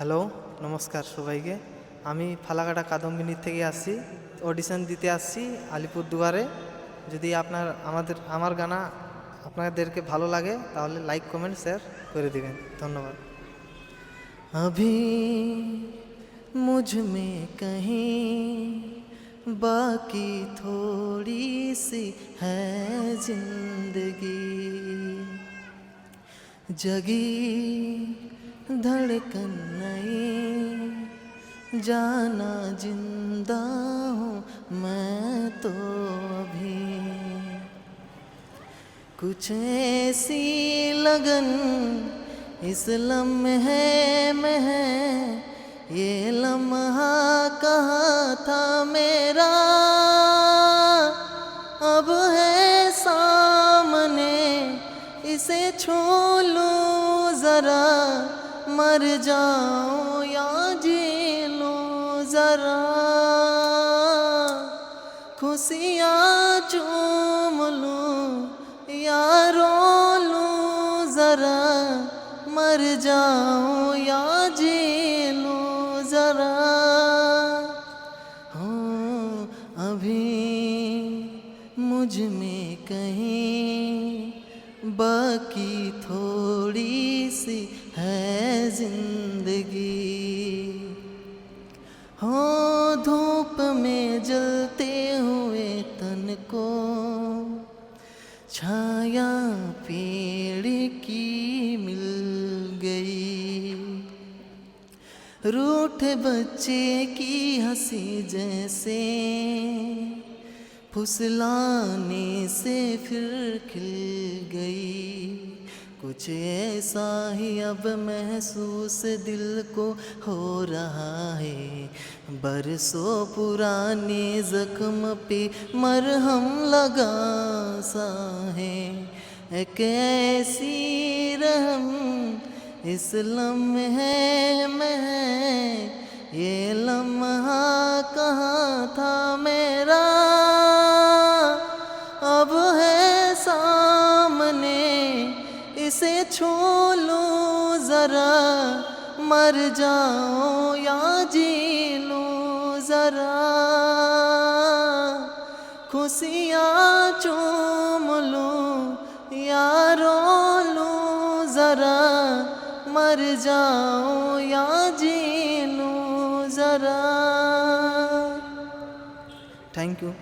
Hello নমস্কার সবাইকে আমি ফালাকাটা কাদম্বিনীর থেকে আসছি অডিশন দিতে আসছি আলিপুরদুয়ারে যদি আপনার আমাদের আমার গানা আপনাদেরকে ভালো লাগে তাহলে লাইক কমেন্ট শেয়ার করে দিবেন ধন্যবাদ अभी मुझ में कहीं बाकी थोड़ी सी है जिंदगी जगी धड़कन नहीं। जाना ज़िंदा हूँ मैं तो अभी। कुछ ऐसी लगन इस लम्हे में है। ये लम्हा कहाँ था मेरा? अब है सामने, इसे छू लूँ जरा। मर जाओ या जी लो जरा। खुशियाँ चूम लूँ या रो लूँ जरा। मर जाओ या जी लूँ जरा। हो, अभी मुझमें कहीं बाकी थोड़ी हो धूप में जलते हुए तन को, छाया पेड़ की मिल गई। रूठ बच्चे की हँसी जैसे, फुसलाने से फिर खिल गई। कुछ ऐसा ही अब महसूस दिल को हो रहा है। बरसों पुराने जख्म पे मरहम लगा सा है। एक ऐसी रहम इस लम्हे इसे छू लूँ जरा, मर जाओ या जी लूँ जरा। खुशियाँ चूम लूँ या रो लूँ जरा, मर जाओ या जी लूँ जरा। Thank you